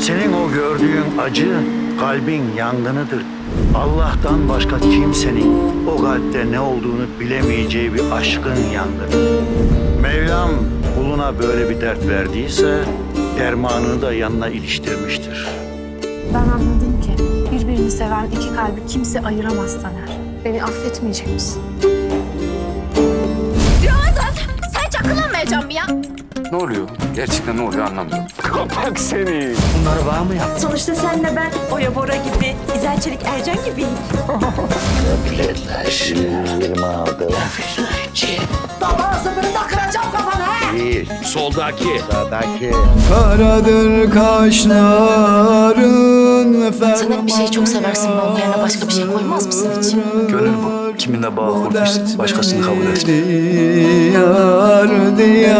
O gördüğün acı kalbin yangınıdır. Allah'tan başka kimsenin o kalpte ne olduğunu bilemeyeceği bir aşkın yangını. Mevlam kuluna böyle bir dert verdiyse dermanını da yanına iliştirmiştir. Ben anladım ki birbirini seven iki kalbi kimse ayıramaz Taner. Beni affetmeyecek misin? Ne oluyor? Gerçekten ne oluyor anlamıyorum. Kapak seni. Bunları var mı yaptın? Sonuçta senle ben Oya Bora gibi, İzel Çelik Ercan gibi. Soldaki. Sağdaki. Karadır kaşların Sen hep bir şeyi çok seversin ve onun yerine başka bir şey koymaz mısın hiç? Gönül bu. Kiminle bağ kurduysa başkasını kabul et. Diyar diyar